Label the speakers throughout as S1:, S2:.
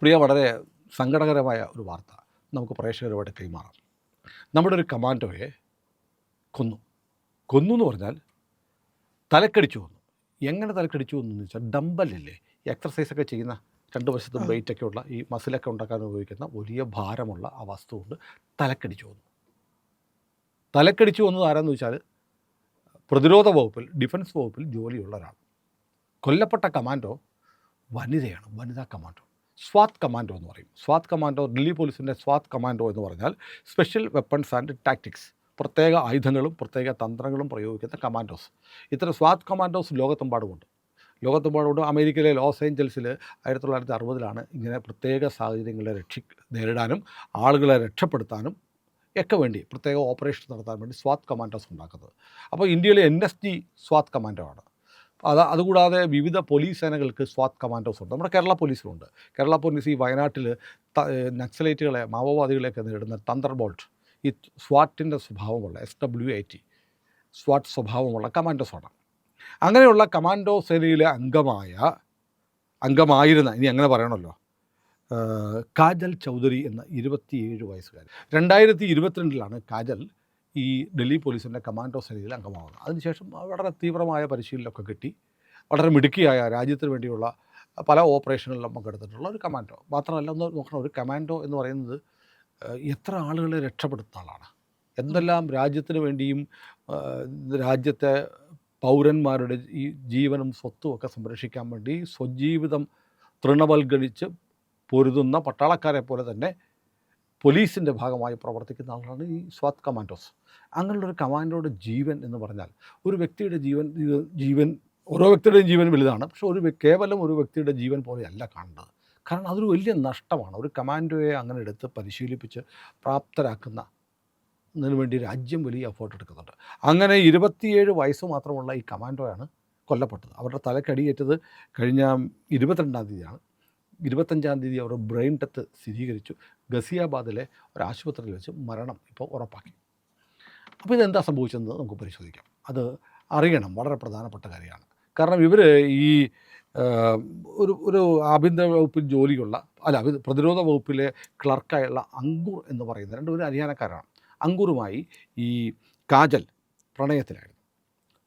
S1: പ്രിയ വളരെ സങ്കടകരമായ ഒരു വാർത്ത നമുക്ക് പ്രേക്ഷകരുമായിട്ട് കൈമാറാം. നമ്മുടെ ഒരു കമാൻഡോയെ കൊന്നു. കൊന്നു എന്ന് പറഞ്ഞാൽ തലക്കടിച്ചു കൊന്നു. എങ്ങനെ തലക്കടിച്ചു എന്ന് വെച്ചാൽ ഡമ്പലില്ലേ എക്സർസൈസൊക്കെ ചെയ്യുന്ന രണ്ട് വശത്തും വെയിറ്റൊക്കെ ഉള്ള ഈ മസിലൊക്കെ ഉണ്ടാക്കാൻ ഉപയോഗിക്കുന്ന വലിയ ഭാരമുള്ള ആ വസ്തു കൊണ്ട് തലക്കടിച്ചു കൊന്നു. തലക്കടിച്ചു വന്നത് ആരാന്ന് വെച്ചാൽ പ്രതിരോധ വകുപ്പിൽ ഡിഫൻസ് വകുപ്പിൽ ജോലിയുള്ള ഒരാൾ. കൊല്ലപ്പെട്ട കമാൻഡോ വനിതയാണ് വനിതാ കമാൻഡോ. സ്വാത് കമാൻഡോ എന്ന് പറയും. സ്വാത് കമാൻഡോ ദില്ലി പോലീസിന്റെ സ്വാത് കമാൻഡോ എന്ന് പറഞ്ഞാൽ സ്പെഷ്യൽ വെപ്പൺസ് ആൻഡ് ടാക്ടിക്സ് പ്രത്യേക ആയുധങ്ങളും പ്രത്യേക തന്ത്രങ്ങളും പ്രയോഗിക്കുന്ന കമാൻഡോസ്. ഇത്തരം സ്വാത് കമാൻഡോസ് ലോകത്തെമ്പാടുമുണ്ട്. ലോകത്തെമ്പാടുമുണ്ട്. അമേരിക്കയിലെ ലോസ് ഏഞ്ചൽസിൽ ആയിരത്തി തൊള്ളായിരത്തി അറുപതിലാണ് ഇങ്ങനെ പ്രത്യേക സാഹചര്യങ്ങളെ രക്ഷി നേരിടാനും ആളുകളെ രക്ഷപ്പെടുത്താനും ഒക്കെ വേണ്ടി പ്രത്യേക ഓപ്പറേഷൻ നടത്താൻ വേണ്ടി സ്വാത് കമാൻഡോസ് ഉണ്ടാക്കുന്നത്. അപ്പോൾ ഇന്ത്യയിലെ എൻ എസ് ജി സ്വാത് കമാൻഡോ ആണ്. അത് അതുകൂടാതെ വിവിധ പോലീസ് സേനകൾക്ക് സ്വാത് കമാൻഡോസ് ഉണ്ട്. നമ്മുടെ കേരള പോലീസിലുണ്ട്. കേരള പോലീസ് ഈ വയനാട്ടിൽ നക്സലൈറ്റുകളെ മാവോവാദികളെയൊക്കെ നേരിടുന്ന തണ്ടർ ബോൾട്ട് ഈ സ്വാറ്റിന്റെ സ്വഭാവമുള്ള എസ് ഡബ്ല്യു ഐ ടി സ്വാറ്റ് സ്വഭാവമുള്ള കമാൻഡോസാണ്. അങ്ങനെയുള്ള കമാൻഡോ സേനയിലെ അംഗമായ അംഗമായിരുന്ന ഇനി അങ്ങനെ പറയണമല്ലോ കാജൽ ചൗധരി എന്ന ഇരുപത്തിയേഴ് വയസ്സുകാരൻ രണ്ടായിരത്തി ഇരുപത്തിരണ്ടിലാണ് കാജൽ ഈ ഡൽഹി പോലീസിന്റെ കമാൻഡോ സേനയിൽ അംഗമാവുന്നത് അതിനുശേഷം വളരെ തീവ്രമായ പരിശീലനമൊക്കെ കിട്ടി. വളരെ മിടുക്കിയായ രാജ്യത്തിന് വേണ്ടിയുള്ള പല ഓപ്പറേഷനുകളിലും പങ്കെടുത്തിട്ടുള്ള ഒരു കമാൻഡോ. മാത്രമല്ല ഒന്ന് നോക്കണം ഒരു കമാൻഡോ എന്ന് പറയുന്നത് എത്ര ആളുകളെ രക്ഷപ്പെടുത്തുന്ന ആളാണ്. എന്തെല്ലാം രാജ്യത്തിന് വേണ്ടിയും രാജ്യത്തെ പൗരന്മാരുടെ ഈ ജീവനും സ്വത്തും ഒക്കെ സംരക്ഷിക്കാൻ വേണ്ടി സ്വജീവിതം തൃണവൽഗണിച്ച് പൊരുതുന്ന പട്ടാളക്കാരെ പോലെ തന്നെ പോലീസിന്റെ ഭാഗമായി പ്രവർത്തിക്കുന്ന ആളാണ് ഈ സ്വാത് കമാൻഡോസ്. അങ്ങനെയുള്ളൊരു കമാൻഡോയുടെ ജീവൻ എന്ന് പറഞ്ഞാൽ ഒരു വ്യക്തിയുടെ ജീവൻ ജീവൻ ഓരോ വ്യക്തിയുടെയും ജീവൻ വലുതാണ്. പക്ഷെ ഒരു കേവലം ഒരു വ്യക്തിയുടെ ജീവൻ പോലെയല്ല കാണുന്നത്. കാരണം അതൊരു വലിയ നഷ്ടമാണ്. ഒരു കമാൻഡോയെ അങ്ങനെ എടുത്ത് പരിശീലിപ്പിച്ച് പ്രാപ്തരാക്കുന്ന വേണ്ടി രാജ്യം വലിയ എഫേർട്ട് എടുക്കുന്നുണ്ട്. അങ്ങനെ ഇരുപത്തിയേഴ് വയസ്സ് മാത്രമുള്ള ഈ കമാൻഡോയാണ് കൊല്ലപ്പെട്ടത്. അവരുടെ തലക്കടിയേറ്റത് കഴിഞ്ഞ ഇരുപത്തിരണ്ടാം തീയതിയാണ്. ഇരുപത്തഞ്ചാം തീയതി അവർ ബ്രെയിൻ ഡെത്ത് സ്ഥിരീകരിച്ചു. ഗസിയാബാദിലെ ഒരു ആശുപത്രിയിൽ വെച്ച് മരണം ഇപ്പോൾ ഉറപ്പാക്കി. അപ്പോൾ ഇതെന്താ സംഭവിച്ചതെന്ന് നമുക്ക് പരിശോധിക്കാം. അത് അറിയണം. വളരെ പ്രധാനപ്പെട്ട കാര്യമാണ്. കാരണം ഇവർ ഈ ഒരു ഒരു ആഭ്യന്തര വകുപ്പിൽ ജോലിയുള്ള അല്ല പ്രതിരോധ വകുപ്പിലെ ക്ലർക്കായുള്ള അങ്കൂർ എന്ന് പറയുന്ന രണ്ടുപേരും ഹരിയാനക്കാരാണ്. അങ്കൂറുമായി ഈ കാജൽ പ്രണയത്തിലായിരുന്നു.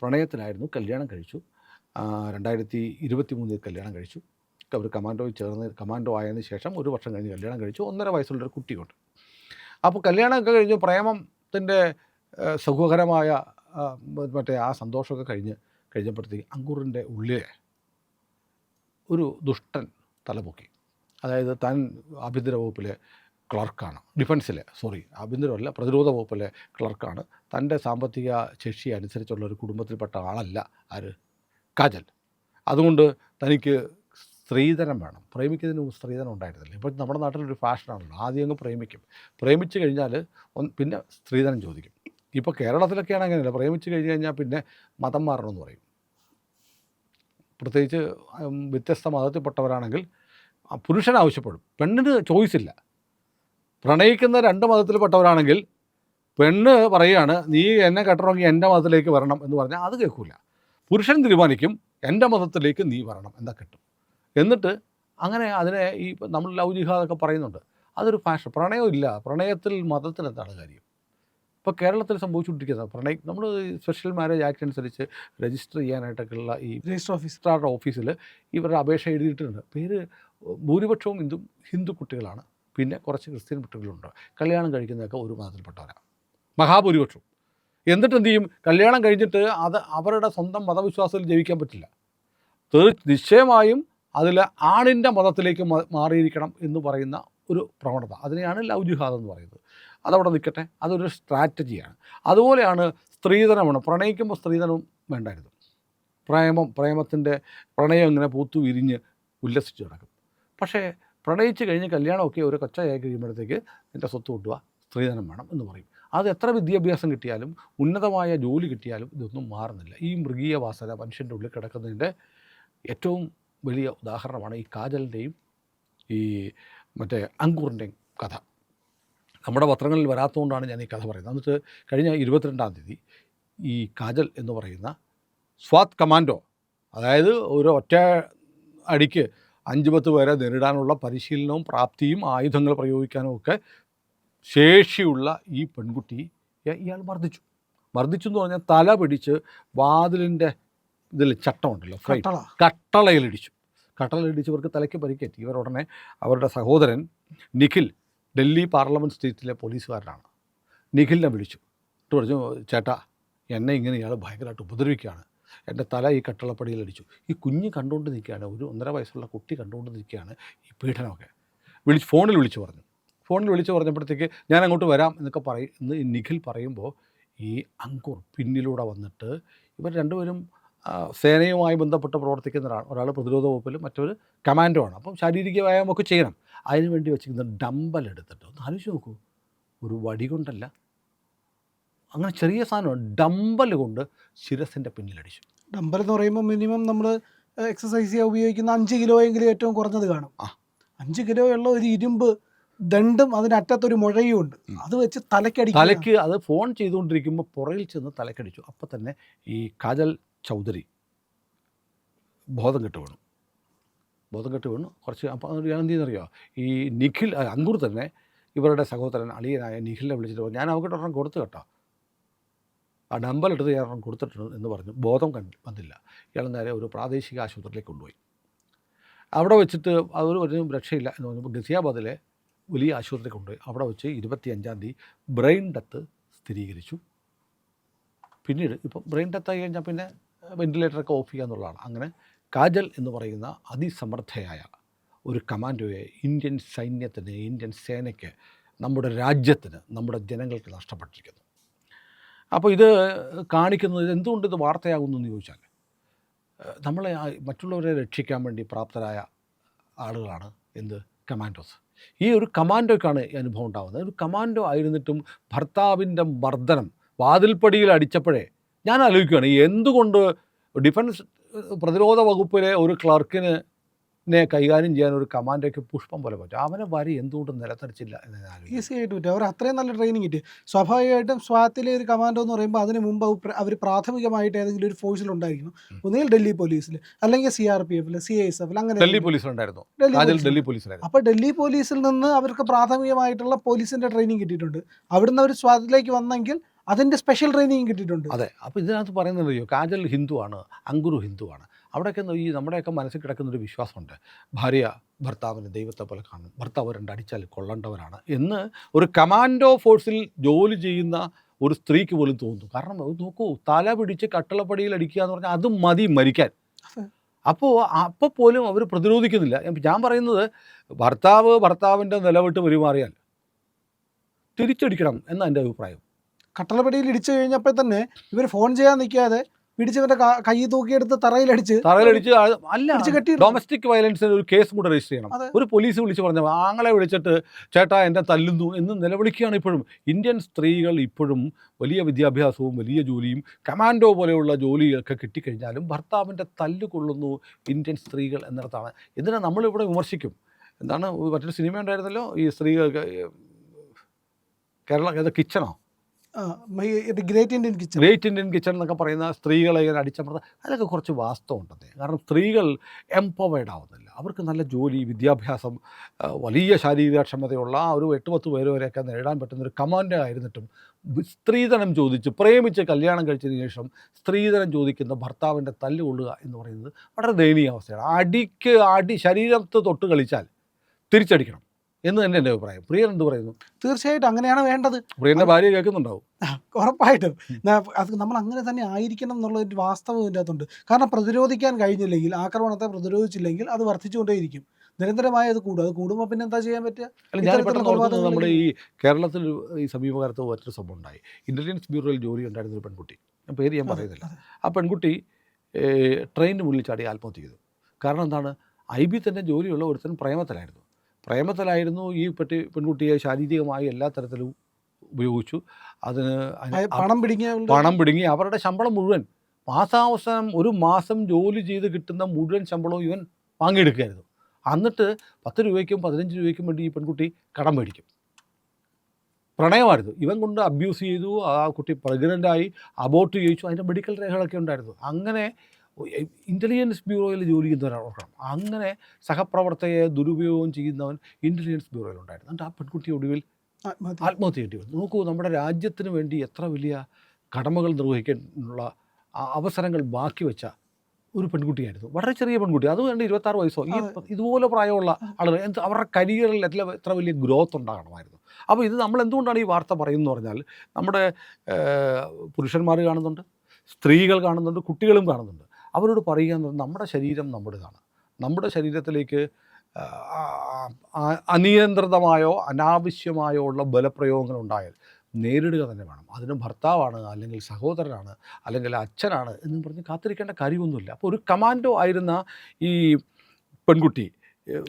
S1: പ്രണയത്തിലായിരുന്നു കല്യാണം കഴിച്ചു. രണ്ടായിരത്തി ഇരുപത്തി മൂന്നിൽ കല്യാണം കഴിച്ചു. അവർ കമാൻഡോയിൽ ചേർന്ന് കമാൻഡോ ആയതിനു ശേഷം ഒരു വർഷം കഴിഞ്ഞ് കല്യാണം കഴിച്ചു. ഒന്നര വയസ്സുള്ളൊരു കുട്ടിയുണ്ട്. അപ്പോൾ കല്യാണമൊക്കെ കഴിഞ്ഞു പ്രേമത്തിന്റെ സുഖകരമായ മറ്റേ ആ സന്തോഷമൊക്കെ കഴിഞ്ഞ് കഴിഞ്ഞപ്പോഴത്തേക്ക് അങ്കൂറിന്റെ ഉള്ളിലെ ഒരു ദുഷ്ടൻ തലപൊക്കി. അതായത് താൻ ആഭ്യന്തര വകുപ്പിലെ ക്ലർക്കാണ്. ഡിഫൻസിലെ സോറി ആഭ്യന്തരമല്ല പ്രതിരോധ വകുപ്പിലെ ക്ലർക്കാണ്. തന്റെ സാമ്പത്തിക ശേഷി അനുസരിച്ചുള്ള ഒരു കുടുംബത്തിൽപ്പെട്ട ആളല്ല ആര്? കാജൽ. അതുകൊണ്ട് തനിക്ക് സ്ത്രീധനം വേണം. പ്രേമിക്കുന്നതിന് മുമ്പ് സ്ത്രീധനം ഉണ്ടായിരുന്നില്ല. ഇപ്പോൾ നമ്മുടെ നാട്ടിലൊരു ഫാഷനാണല്ലോ. ആദ്യം അങ്ങ് പ്രേമിക്കും. പ്രേമിച്ച് കഴിഞ്ഞാൽ പിന്നെ സ്ത്രീധനം ചോദിക്കും. ഇപ്പോൾ കേരളത്തിലൊക്കെയാണ് അങ്ങനെയല്ല. പ്രേമിച്ച് കഴിഞ്ഞ് കഴിഞ്ഞാൽ പിന്നെ മതം മാറണമെന്ന് പറയും. പ്രത്യേകിച്ച് വ്യത്യസ്ത മതത്തിൽപ്പെട്ടവരാണെങ്കിൽ പുരുഷൻ ആവശ്യപ്പെടും. പെണ്ണിന് ചോയ്സ് ഇല്ല. പ്രണയിക്കുന്ന രണ്ട് മതത്തിൽപ്പെട്ടവരാണെങ്കിൽ പെണ്ണ് പറയുകയാണ് നീ എന്നെ കെട്ടണമെങ്കിൽ എന്റെ മതത്തിലേക്ക് വരണം എന്ന് പറഞ്ഞാൽ അത് കേൾക്കില്ല പുരുഷൻ തീരുമാനിക്കും എന്റെ മതത്തിലേക്ക് നീ വരണം എന്താ കിട്ടും. എന്നിട്ട് അങ്ങനെ അതിനെ ഈ നമ്മൾ ലവ് ജിഹാദൊക്കെ പറയുന്നുണ്ട്. അതൊരു ഫാഷൻ പ്രണയമില്ല പ്രണയത്തിൽ മതത്തിന് എന്താണ് കാര്യം? ഇപ്പോൾ കേരളത്തിൽ സംഭവിച്ചുകൊണ്ടിരിക്കുന്നത് പ്രണയ. നമ്മൾ സ്പെഷ്യൽ മാരേജ് ആക്ട് അനുസരിച്ച് രജിസ്റ്റർ ചെയ്യാനായിട്ടൊക്കെയുള്ള ഈ
S2: രജിസ്റ്റർ
S1: ഓഫീസറുടെ ഓഫീസിൽ ഇവരുടെ അപേക്ഷ എഴുതിയിട്ടുണ്ട്. പേര് ഭൂരിപക്ഷവും ഹിന്ദു ഹിന്ദു കുട്ടികളാണ്. പിന്നെ കുറച്ച് ക്രിസ്ത്യൻ കുട്ടികളുണ്ട്. കല്യാണം കഴിക്കുന്നതൊക്കെ ഒരു മതത്തിൽപ്പെട്ടവരാണ് മഹാഭൂരിപക്ഷവും എന്നിട്ട് എന്ത് ചെയ്യും? കല്യാണം കഴിഞ്ഞിട്ട് അത് അവരുടെ സ്വന്തം മതവിശ്വാസത്തിൽ ജീവിക്കാൻ പറ്റില്ല. തീർ നിശ്ചയമായും അതിൽ ആണിന്റെ മതത്തിലേക്ക് മാറിയിരിക്കണം എന്ന് പറയുന്ന ഒരു പ്രവണത. അതിനെയാണ് ലവ് എന്ന് പറയുന്നത്. അതവിടെ നിൽക്കട്ടെ. അതൊരു സ്ട്രാറ്റജിയാണ്. അതുപോലെയാണ് സ്ത്രീധനമാണ്. പ്രണയിക്കുമ്പോൾ സ്ത്രീധനം വേണ്ടായിരുന്നു. പ്രേമം പ്രേമത്തിന്റെ പ്രണയം ഇങ്ങനെ പൂത്തു വിരിഞ്ഞ് ഉല്ലസിച്ച് കിടക്കും പക്ഷേ പ്രണയിച്ച് കഴിഞ്ഞ് കല്യാണമൊക്കെ ഒരു കൊച്ചയായി കഴിയുമ്പോഴത്തേക്ക് എന്റെ സ്വത്ത് കൊണ്ടുപോവാ സ്ത്രീധനം വേണം എന്ന് പറയും. അത് എത്ര വിദ്യാഭ്യാസം കിട്ടിയാലും ഉന്നതമായ ജോലി കിട്ടിയാലും ഇതൊന്നും മാറുന്നില്ല. ഈ മൃഗീയ വാസന മനുഷ്യന്റെ ഉള്ളിൽ കിടക്കുന്നതിന്റെ ഏറ്റവും വലിയ ഉദാഹരണമാണ് ഈ കാജലിന്റെയും ഈ മറ്റേ അങ്കൂറിന്റെയും കഥ. നമ്മുടെ പത്രങ്ങളിൽ വരാത്തതുകൊണ്ടാണ് ഞാൻ ഈ കഥ പറയുന്നത്. എന്നിട്ട് കഴിഞ്ഞ ഇരുപത്തിരണ്ടാം തീയതി ഈ കാജൽ എന്ന് പറയുന്ന സ്വാത് കമാൻഡോ അതായത് ഒരു ഒറ്റ അടിക്ക് അഞ്ച് പത്ത് പേരെ നേരിടാനുള്ള പരിശീലനവും പ്രാപ്തിയും ആയുധങ്ങൾ പ്രയോഗിക്കാനും ഒക്കെ ശേഷിയുള്ള ഈ പെൺകുട്ടി ഇയാൾ മർദ്ദിച്ചു. മർദ്ദിച്ചു എന്ന് പറഞ്ഞാൽ തല പിടിച്ച് വാതിലിന്റെ ഇതിൽ ചട്ടമുണ്ടല്ലോ ഫ്രെയിം
S2: കട്ടള.
S1: കട്ടളയിലിടിച്ചു. കട്ടളയിലിടിച്ചവർക്ക് തലയ്ക്ക് പരിക്കേറ്റി. ഇവർ ഉടനെ അവരുടെ സഹോദരൻ നിഖിൽ ഡൽഹി പാർലമെന്റ് സ്റ്റേറ്റിലെ പോലീസുകാരനാണ്. നിഖിലിനെ വിളിച്ചു. എന്നിട്ട് പറഞ്ഞു ചേട്ടാ എന്നെ ഇങ്ങനെ ഇയാൾ ഭയങ്കരമായിട്ട് ഉപദ്രവിക്കുകയാണ്. എന്റെ തല ഈ കട്ടളപ്പടിയിലടിച്ചു ഈ കുഞ്ഞ് കണ്ടുകൊണ്ട് നിൽക്കുകയാണ്. ഒരു ഒന്നര വയസ്സുള്ള കുട്ടി കണ്ടുകൊണ്ട് നിൽക്കുകയാണ് ഈ പീഡനമൊക്കെ. വിളിച്ച് ഫോണിൽ വിളിച്ചു പറഞ്ഞു. ഫോണിൽ വിളിച്ച് പറഞ്ഞപ്പോഴത്തേക്ക് ഞാൻ അങ്ങോട്ട് വരാം എന്നൊക്കെ പറയും എന്ന് നിഖിൽ പറയുമ്പോൾ ഈ അങ്കുർ പിന്നിലൂടെ വന്നിട്ട് ഇവർ രണ്ടുപേരും സേനയുമായി ബന്ധപ്പെട്ട് പ്രവർത്തിക്കുന്ന ഒരാൾ ഒരാൾ പ്രതിരോധ വകുപ്പിലും മറ്റൊരു കമാൻഡോ ആണ് അപ്പം ശാരീരിക വ്യായാമമൊക്കെ ചെയ്യണം. അതിന് വേണ്ടി വെച്ചിരിക്കുന്ന ഡമ്പൽ എടുത്തിട്ട് ഒന്ന് ആലോചിച്ച് നോക്കൂ. ഒരു വടി കൊണ്ടല്ല. അങ്ങനെ ചെറിയ സാധനം ഡമ്പൽ കൊണ്ട് ശിരസിന്റെ പിന്നിലടിച്ചു.
S2: ഡമ്പൽ എന്ന് പറയുമ്പോൾ മിനിമം നമ്മൾ എക്സസൈസ് ചെയ്യാൻ ഉപയോഗിക്കുന്ന അഞ്ച് കിലോയെങ്കിലും ഏറ്റവും കുറഞ്ഞത് കാണും.
S1: ആ.
S2: അഞ്ച് കിലോയുള്ള ഉള്ള ഒരു ഇരുമ്പ് ദണ്ടും അതിനറ്റത്തൊരു മുഴയും ഉണ്ട്. അത് വെച്ച് തലക്കടി
S1: തലയ്ക്ക് അത് ഫോൺ ചെയ്തുകൊണ്ടിരിക്കുമ്പോൾ പുറകിൽ ചെന്ന് തലക്കടിച്ചു അപ്പം തന്നെ ഈ കാജൽ ചൗധരി. ബോധം കെട്ട് വീണു. ബോധം കെട്ട് വീണു. കുറച്ച് അപ്പോൾ അതുകൊണ്ട് ഞാൻ എന്ത് ചെയ്യുന്നറിയോ ഈ നിഖിൽ അങ്കുർ തന്നെ ഇവരുടെ സഹോദരൻ അളിയനായ നിഖിലിനെ വിളിച്ചിട്ട് പറഞ്ഞു ഞാൻ അവർക്ക് ഒരെണ്ണം കൊടുത്തു കേട്ടോ. ആ ഡമ്പൽ എടുത്ത് ഞാൻ കൊടുത്തിട്ടുണ്ട് എന്ന് പറഞ്ഞു. ബോധം കണ്ട് വന്നില്ല. ഇയാൾ നേരെ ഒരു പ്രാദേശിക ആശുപത്രിയിലേക്ക് കൊണ്ടുപോയി. അവിടെ വെച്ചിട്ട് അവർ ഒരു രക്ഷയില്ല എന്ന് പറഞ്ഞപ്പോൾ ഗസിയാബാദിലെ വലിയ ആശുപത്രി കൊണ്ടുപോയി. അവിടെ വെച്ച് ഇരുപത്തി അഞ്ചാം തീയതി ബ്രെയിൻ ഡെത്ത് സ്ഥിരീകരിച്ചു. പിന്നീട് ഇപ്പം ബ്രെയിൻ ഡെത്ത് ആയി കഴിഞ്ഞാൽ പിന്നെ വെന്റിലേറ്ററൊക്കെ ഓഫ് ചെയ്യുക എന്നുള്ളതാണ് അങ്ങനെ കാജൽ എന്ന് പറയുന്ന അതിസമർത്ഥയായ ഒരു കമാൻഡോയെ ഇന്ത്യൻ സൈന്യത്തിന് ഇന്ത്യൻ സേനയ്ക്ക് നമ്മുടെ രാജ്യത്തിന് നമ്മുടെ ജനങ്ങൾക്ക് നഷ്ടപ്പെട്ടിരിക്കുന്നു. അപ്പോൾ ഇത് കാണിക്കുന്നത് എന്തുകൊണ്ട് ഇത് വാർത്തയാകുന്നു എന്ന് ചോദിച്ചാൽ നമ്മളെ മറ്റുള്ളവരെ രക്ഷിക്കാൻ വേണ്ടി പ്രാപ്തരായ ആളുകളാണ് എന്ത്? കമാൻഡോസ്. ഈ ഒരു കമാൻഡോയ്ക്കാണ് അനുഭവം ഉണ്ടാകുന്നത്. ഒരു കമാൻഡോ ആയിരുന്നിട്ടും ഭർത്താവിന്റെ മർദ്ദനം വാതിൽപ്പടിയിൽ അടിച്ചപ്പോഴേ ഞാൻ ആലോചിക്കുകയാണ് എന്തുകൊണ്ട് ഡിഫൻസ് പ്രതിരോധ വകുപ്പിലെ ഒരു ക്ലർക്കിന് െ കൈകാര്യം ചെയ്യാൻ ഒരു കമാൻഡോയ്ക്ക് പുഷ്പം പോലെ പറ്റും. അവനെ വരി എന്തുകൊണ്ട് നിലത്തടിച്ചില്ല
S2: ഈസി ആയിട്ട് പറ്റും. അവർ അത്രയും നല്ല ട്രെയിനിങ് കിട്ടി. സ്വാഭാവികമായിട്ടും സ്വാത്തിലെ ഒരു കമാൻഡോ എന്ന് പറയുമ്പോൾ അതിന് മുമ്പ് അവർ പ്രാഥമികമായിട്ട് ഏതെങ്കിലും ഒരു ഫോഴ്സിൽ ഉണ്ടായിരിക്കണം. ഒന്നുകിൽ ഡൽഹി പോലീസിൽ അല്ലെങ്കിൽ സി ആർ പി എഫിൽ സി ഐ എസ് എഫിൽ അങ്ങനെ
S1: ഡൽഹി പോലീസിലുണ്ടായിരുന്നു.
S2: ഡൽഹി
S1: പോലീസിലായിരുന്നു.
S2: അപ്പോൾ ഡൽഹി പോലീസിൽ നിന്ന് അവർക്ക് പ്രാഥമികമായിട്ടുള്ള പോലീസിന്റെ ട്രെയിനിങ് കിട്ടിയിട്ടുണ്ട്. അവിടുന്ന് അവർ സ്വാതിലേക്ക് വന്നെങ്കിൽ അതിന്റെ സ്പെഷ്യൽ ട്രെയിനിങ് കിട്ടിയിട്ടുണ്ട്.
S1: അതെ. അപ്പോൾ ഇതിനകത്ത് പറയുന്നത് അറിയോ കാജൽ ഹിന്ദുവാണ് അങ്കുരു ഹിന്ദുവാണ്. അവിടെയൊക്കെ ഈ നമ്മുടെയൊക്കെ മനസ്സിൽ കിടക്കുന്നൊരു വിശ്വാസമുണ്ട്. ഭാര്യ ഭർത്താവിന് ദൈവത്തെ പോലെ കാണും. ഭർത്താവ് രണ്ടടിച്ചാൽ കൊള്ളേണ്ടവരാണ് എന്ന് ഒരു കമാൻഡോ ഫോഴ്സിൽ ജോലി ചെയ്യുന്ന ഒരു സ്ത്രീക്ക് പോലും തോന്നുന്നു. കാരണം അത് നോക്കൂ തല പിടിച്ച് കട്ടളപ്പടിയിൽ അടിക്കുക എന്ന് പറഞ്ഞാൽ അത് മതി മരിക്കാൻ. അപ്പോൾ അപ്പോൾ പോലും അവർ പ്രതിരോധിക്കുന്നില്ല. ഞാൻ പറയുന്നത് ഭർത്താവ് ഭർത്താവിന്റെ നിലവിട്ട് പെരുമാറിയാൽ തിരിച്ചടിക്കണം എന്നാണ് എന്റെ അഭിപ്രായം.
S2: കട്ടളപ്പടിയിൽ ഇടിച്ചു കഴിഞ്ഞപ്പോൾ തന്നെ ഇവർ ഫോൺ ചെയ്യാൻ നിൽക്കാതെ പിടിച്ചവന്റെ ക- തൂക്കിയെടുത്ത് തറയിലടിച്ച്
S1: തറയിലടിച്ച് അല്ല
S2: അടിച്ച് കെട്ടി
S1: ഡൊമസ്റ്റിക് വയലൻസിന് ഒരു കേസ് കൂടെ രജിസ്റ്റർ ചെയ്യണം. ഒരു പോലീസ് വിളിച്ച് പറഞ്ഞു ആങ്ങളെ വിളിച്ചിട്ട് ചേട്ടാ എന്നെ തല്ലുന്നു എന്ന് നിലവിളിക്കുകയാണ് ഇപ്പോഴും. ഇന്ത്യൻ സ്ത്രീകൾ ഇപ്പോഴും വലിയ വിദ്യാഭ്യാസവും വലിയ ജോലിയും കമാൻഡോ പോലെയുള്ള ജോലിയൊക്കെ കിട്ടിക്കഴിഞ്ഞാലും ഭർത്താവിന്റെ തല്ല് കൊള്ളുന്നു ഇന്ത്യൻ സ്ത്രീകൾ എന്നിടത്താണ്. എന്തിനാ നമ്മളിവിടെ വിമർശിക്കും? എന്താണ് മറ്റൊരു സിനിമ ഉണ്ടായിരുന്നല്ലോ ഈ സ്ത്രീകൾക്ക് Kerala കിച്ചണോ
S2: great Indian kitchen
S1: great Indian kitchen എന്നൊക്കെ പറയുന്ന സ്ത്രീകളെ ഇങ്ങനെ അടിച്ചമർത്ത അതിലൊക്കെ കുറച്ച് വാസ്തവം ഉണ്ടെന്നേ കാരണം സ്ത്രീകൾ എംപവേർഡ് ആവുന്നില്ല. അവർക്ക് നല്ല ജോലി വിദ്യാഭ്യാസം വലിയ ശാരീരികക്ഷമതയുള്ള ഒരു എട്ട് പത്ത് പേര് വരെയൊക്കെ നേടാൻ പറ്റുന്ന ഒരു കമാൻഡർ ആയിരുന്നിട്ടും സ്ത്രീധനം ചോദിച്ച് പ്രേമിച്ച് കല്യാണം കഴിച്ചതിന് ശേഷം സ്ത്രീധനം ചോദിക്കുന്ന ഭർത്താവിന്റെ തല്ല് കൊള്ളുക എന്ന് പറയുന്നത് വളരെ ദയനീയ അവസ്ഥയാണ്. അടിക്ക് അടി ശരീരത്ത് തൊട്ട് കളിച്ചാൽ തിരിച്ചടിക്കണം. എന്ന് തന്നെ എന്റെ അഭിപ്രായം. പ്രിയൻ എന്ത് പറയുന്നു?
S2: തീർച്ചയായിട്ടും അങ്ങനെയാണ് വേണ്ടത്.
S1: പ്രിയന്റെ ഭാര്യ കേൾക്കുന്നുണ്ടാവും.
S2: ഉറപ്പായിട്ടും. അത് നമ്മൾ അങ്ങനെ തന്നെ ആയിരിക്കണം എന്നുള്ള ഒരു വാസ്തവം ഇതിന്റെ അകത്തുണ്ട്. കാരണം പ്രതിരോധിക്കാൻ കഴിഞ്ഞില്ലെങ്കിൽ ആക്രമണത്തെ പ്രതിരോധിച്ചില്ലെങ്കിൽ അത് വർദ്ധിച്ചുകൊണ്ടേയിരിക്കും. നിരന്തരമായി അത് കൂടും. അത് കൂടുമ്പോൾ പിന്നെ എന്താ ചെയ്യാൻ പറ്റുക?
S1: നമ്മുടെ ഈ കേരളത്തിൽ ഈ സമീപകാലത്ത് മറ്റൊരു സംഭവം ഉണ്ടായി. ഇന്റലിജൻസ് ബ്യൂറോയിൽ ജോലി ഉണ്ടായിരുന്ന ഒരു പെൺകുട്ടി. ഞാൻ പേര് ഞാൻ പറയുന്നില്ല. ആ പെൺകുട്ടി ട്രെയിനിന് മുന്നിൽ ചാടി ആത്മഹത്യ ചെയ്തു. കാരണം എന്താണ്? ഐ ബി തന്നെ ജോലിയുള്ള ഒരുത്തൻ പ്രേമത്തിലായിരുന്നു. പ്രേമത്തിലായിരുന്നു ഈ പെട്ടി പെൺകുട്ടിയെ ശാരീരികമായി എല്ലാ തരത്തിലും ഉപയോഗിച്ചു. അതിന്
S2: പണം പിടിങ്ങിയ
S1: പണം പിടുങ്ങി. അവരുടെ ശമ്പളം മുഴുവൻ മാസാവസാനം ഒരു മാസം ജോലി ചെയ്ത് കിട്ടുന്ന മുഴുവൻ ശമ്പളവും ഇവൻ വാങ്ങിയെടുക്കുകയായിരുന്നു. എന്നിട്ട് പത്ത് രൂപയ്ക്കും പതിനഞ്ച് രൂപയ്ക്കും വേണ്ടി ഈ പെൺകുട്ടി കടം മേടിക്കും. പ്രണയമായിരുന്നു. ഇവൻ കൊണ്ട് അബ്യൂസ് ചെയ്തു. ആ കുട്ടി പ്രഗ്നന്റായി. അബോർട്ട് ചെയ്യിച്ചു അതിന്റെ മെഡിക്കൽ രേഖകളൊക്കെ ഉണ്ടായിരുന്നു. അങ്ങനെ ഇന്റലിജൻസ് ബ്യൂറോയിൽ ജോലി ചെയ്യുന്നവരാണ് ഓർക്കണം. അങ്ങനെ സഹപ്രവർത്തകയെ ദുരുപയോഗം ചെയ്യുന്നവൻ ഇന്റലിജൻസ് ബ്യൂറോയിലുണ്ടായിരുന്നു എന്നിട്ട് ആ പെൺകുട്ടി ഒടുവിൽ
S2: ആത്മഹത്യ.
S1: ചെയ്യേണ്ടി വന്നു നോക്കൂ നമ്മുടെ രാജ്യത്തിന് വേണ്ടി എത്ര വലിയ കടമകൾ നിർവഹിക്കാനുള്ള അവസരങ്ങൾ ബാക്കി വെച്ച ഒരു പെൺകുട്ടിയായിരുന്നു. വളരെ ചെറിയ പെൺകുട്ടി. അത് വേണ്ട ഇരുപത്താറ് വയസ്സോ ഈ ഇതുപോലെ പ്രായമുള്ള ആളുകൾ എന്ത് അവരുടെ കരിയറിൽ എത്ര എത്ര വലിയ ഗ്രോത്ത് ഉണ്ടാകണമായിരുന്നു. അപ്പോൾ ഇത് നമ്മൾ എന്തുകൊണ്ടാണ് ഈ വാർത്ത പറയുന്നത് പറഞ്ഞാൽ നമ്മുടെ പുരുഷന്മാർ കാണുന്നുണ്ട് സ്ത്രീകൾ കാണുന്നുണ്ട് കുട്ടികളും കാണുന്നുണ്ട്. അവരോട് പറയുക എന്നത് നമ്മുടെ ശരീരം നമ്മുടേതാണ്. നമ്മുടെ ശരീരത്തിലേക്ക് അനിയന്ത്രിതമായോ അനാവശ്യമായോ ഉള്ള ബലപ്രയോഗങ്ങൾ ഉണ്ടായാൽ നേരിടുക തന്നെ വേണം. അതിന് ഭർത്താവാണ് അല്ലെങ്കിൽ സഹോദരനാണ് അല്ലെങ്കിൽ അച്ഛനാണ് എന്ന് പറഞ്ഞ് കാത്തിരിക്കേണ്ട കാര്യമൊന്നുമില്ല. അപ്പോൾ ഒരു കമാൻഡോ ആയിരുന്ന ഈ പെൺകുട്ടി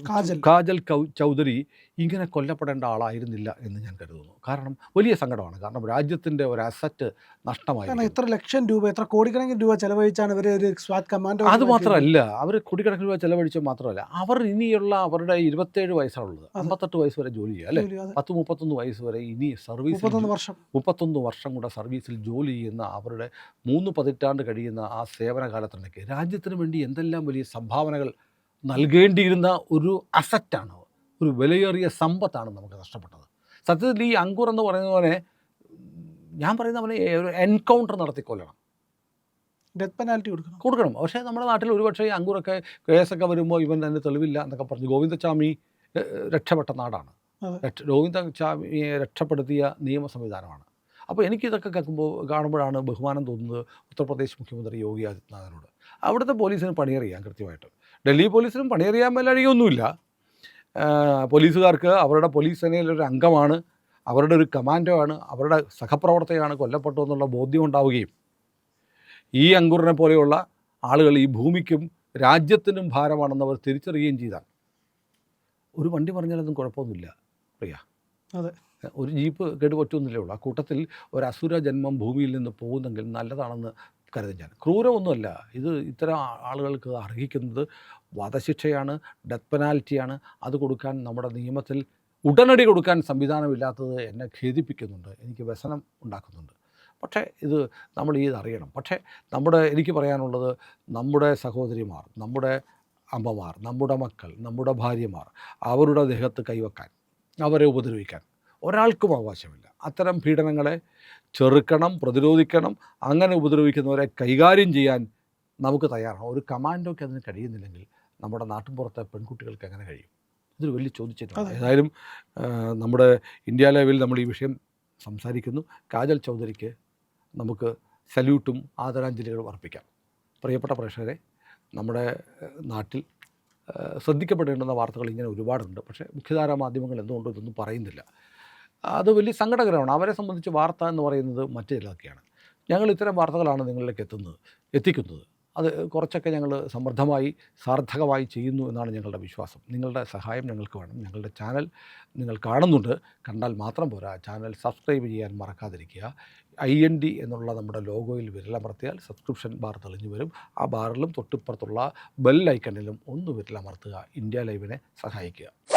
S2: കാജൽ.
S1: ചൗധരി ഇങ്ങനെ കൊല്ലപ്പെടേണ്ട ആളായിരുന്നില്ല എന്ന് ഞാൻ കരുതുന്നു. കാരണം വലിയ സങ്കടമാണ്. കാരണം രാജ്യത്തിന്റെ ഒരു അസറ്റ്
S2: കാരണം
S1: നഷ്ടമായി
S2: എത്ര ലക്ഷം രൂപ എത്ര കോടിക്കണക്കിന് രൂപ ചെലവഴിച്ചാണ് ഇവർ ഒരു സ്വാറ്റ് കമാൻഡോ
S1: അത് മാത്രമല്ല അവർ കോടിക്കണക്കിന് രൂപ ചെലവഴിച്ചത് മാത്രമല്ല അവർ ഇനിയുള്ള അവരുടെ ഇരുപത്തേഴ് വയസ്സാണുള്ളത്. അമ്പത്തെട്ട് വയസ്സ് വരെ ജോലി ചെയ്യുക അല്ലേ? പത്ത് മുപ്പത്തൊന്ന് വയസ്സ് വരെ ഇനി സർവീസ്
S2: മുപ്പത്തൊന്ന് വർഷം.
S1: മുപ്പത്തൊന്ന് വർഷം കൂടെ സർവീസിൽ ജോലി ചെയ്യുന്ന അവരുടെ മൂന്ന് പതിറ്റാണ്ട് കഴിയുന്ന ആ സേവന കാലത്തിനിടയ്ക്ക് രാജ്യത്തിന് വേണ്ടി എന്തെല്ലാം വലിയ സംഭാവനകൾ നൽകേണ്ടിയിരുന്ന ഒരു അസറ്റാണ് ഒരു വിലയേറിയ സമ്പത്താണ് നമുക്ക് നഷ്ടപ്പെട്ടത്. സത്യത്തിൽ ഈ അങ്കുർ എന്ന് പറയുന്ന പോലെ ഞാൻ പറയുന്ന പോലെ ഒരു എൻകൗണ്ടർ നടത്തിക്കൊല്ലണം.
S2: ഡെത്ത് പെനാൽറ്റി കൊടുക്കണം.
S1: കൊടുക്കണം. പക്ഷേ നമ്മുടെ നാട്ടിൽ ഒരുപക്ഷേ ഈ അങ്കുറൊക്കെ കേസൊക്കെ വരുമ്പോൾ ഇവൻ തന്നെ തെളിവില്ല എന്നൊക്കെ പറഞ്ഞു ഗോവിന്ദസ്വാമി രക്ഷപ്പെട്ട നാടാണ്. ഗോവിന്ദസ്വാമിയെ രക്ഷപ്പെടുത്തിയ നിയമ സംവിധാനമാണ്. അപ്പോൾ എനിക്കിതൊക്കെ കേൾക്കുമ്പോൾ കാണുമ്പോഴാണ് ബഹുമാനം തോന്നുന്നത് ഉത്തർപ്രദേശ് മുഖ്യമന്ത്രി യോഗി ആദിത്യനാഥിനോട്. അവിടുത്തെ പോലീസിന് പണിയറിയാം കൃത്യമായിട്ട്. ഡൽഹി പോലീസിനും പണിയറിയാൻ മേലഴിയൊന്നുമില്ല പോലീസുകാർക്ക് അവരുടെ പോലീസ് സേനയിലൊരു അംഗമാണ് അവരുടെ ഒരു കമാൻഡോ ആണ് അവരുടെ സഹപ്രവർത്തകയാണ് കൊല്ലപ്പെട്ടു എന്നുള്ള ബോധ്യം ഉണ്ടാവുകയും ഈ അങ്കുറിനെ പോലെയുള്ള ആളുകൾ ഈ ഭൂമിക്കും രാജ്യത്തിനും ഭാരമാണെന്ന് അവർ തിരിച്ചറിയുകയും ചെയ്താൽ ഒരു വണ്ടി പറഞ്ഞാലൊന്നും കുഴപ്പമൊന്നുമില്ല പ്രിയ.
S2: അതെ.
S1: ഒരു ജീപ്പ് കേടുപറ്റുമെന്നില്ലേ ഉള്ളൂ. ആ കൂട്ടത്തിൽ ഒരു അസുര ജന്മം ഭൂമിയിൽ നിന്ന് പോകുന്നെങ്കിൽ നല്ലതാണെന്ന് കരുതും ഞാൻ. ക്രൂരമൊന്നുമല്ല. ഇത് ഇത്തരം ആളുകൾക്ക് അർഹിക്കുന്നത് വധശിക്ഷയാണ് ഡെത്ത് പെനാൽറ്റിയാണ്. അത് കൊടുക്കാൻ നമ്മുടെ നിയമത്തിൽ ഉടനടി കൊടുക്കാൻ സംവിധാനമില്ലാത്തത് എന്നെ ഖേദിപ്പിക്കുന്നുണ്ട്. എനിക്ക് വ്യസനം ഉണ്ടാക്കുന്നുണ്ട്. പക്ഷേ ഇത് നമ്മൾ ഈ അറിയണം. പക്ഷേ നമ്മുടെ എനിക്ക് പറയാനുള്ളത് നമ്മുടെ സഹോദരിമാർ നമ്മുടെ അമ്മമാർ നമ്മുടെ മക്കൾ നമ്മുടെ ഭാര്യമാർ അവരുടെ ദേഹത്ത് കൈവെക്കാൻ അവരെ ഉപദ്രവിക്കാൻ ഒരാൾക്കും അവകാശമില്ല. അത്തരം പീഡനങ്ങളെ ചെറുക്കണം പ്രതിരോധിക്കണം അങ്ങനെ ഉപദ്രവിക്കുന്നവരെ കൈകാര്യം ചെയ്യാൻ നമുക്ക് തയ്യാറാണ്. ഒരു കമാൻഡോയ്ക്ക് അതിന് കഴിയുന്നില്ലെങ്കിൽ നമ്മുടെ നാട്ടിൻപുറത്തെ പെൺകുട്ടികൾക്ക് എങ്ങനെ കഴിയും? ഇതൊരു വലിയ
S2: ചോദിച്ചിട്ടുണ്ട്
S1: ഏതായാലും നമ്മുടെ ഇന്ത്യ ലെവലിൽ നമ്മൾ ഈ വിഷയം സംസാരിക്കുന്നു. കാജൽ ചൗധരിക്ക് നമുക്ക് സല്യൂട്ടും ആദരാഞ്ജലികളും അർപ്പിക്കാം. പ്രിയപ്പെട്ട പ്രേക്ഷകരെ നമ്മുടെ നാട്ടിൽ ശ്രദ്ധിക്കപ്പെടേണ്ടുന്ന വാർത്തകൾ ഇങ്ങനെ ഒരുപാടുണ്ട്. പക്ഷേ മുഖ്യധാരാ മാധ്യമങ്ങൾ എന്തുകൊണ്ടും ഇതൊന്നും പറയുന്നില്ല. അത് വലിയ സങ്കടകരമാണ്. അവരെ സംബന്ധിച്ച് വാർത്ത എന്ന് പറയുന്നത് മറ്റു ചിലതൊക്കെയാണ് ഞങ്ങൾ ഇത്തരം വാർത്തകളാണ് നിങ്ങളിലേക്ക് എത്തുന്നത് എത്തിക്കുന്നത്. അത് കുറച്ചൊക്കെ ഞങ്ങൾ സമൃദ്ധമായി സാർത്ഥകമായി ചെയ്യുന്നു എന്നാണ് ഞങ്ങളുടെ വിശ്വാസം. നിങ്ങളുടെ സഹായം ഞങ്ങൾക്ക് വേണം. ഞങ്ങളുടെ ചാനൽ നിങ്ങൾ കാണുന്നുണ്ട് കണ്ടാൽ മാത്രം പോരാ. ചാനൽ സബ്സ്ക്രൈബ് ചെയ്യാൻ മറക്കാതിരിക്കുക. ഐ എൻ ഡി എന്നുള്ള നമ്മുടെ ലോഗോയിൽ വിരലമർത്തിയാൽ സബ്സ്ക്രിപ്ഷൻ ബാർ തെളിഞ്ഞു വരും. ആ ബാറിലും തൊട്ടിപ്പുറത്തുള്ള ബെൽ ഐക്കണിലും ഒന്ന് വിരലമർത്തുക ഇന്ത്യ ലൈവിനെ സഹായിക്കുക.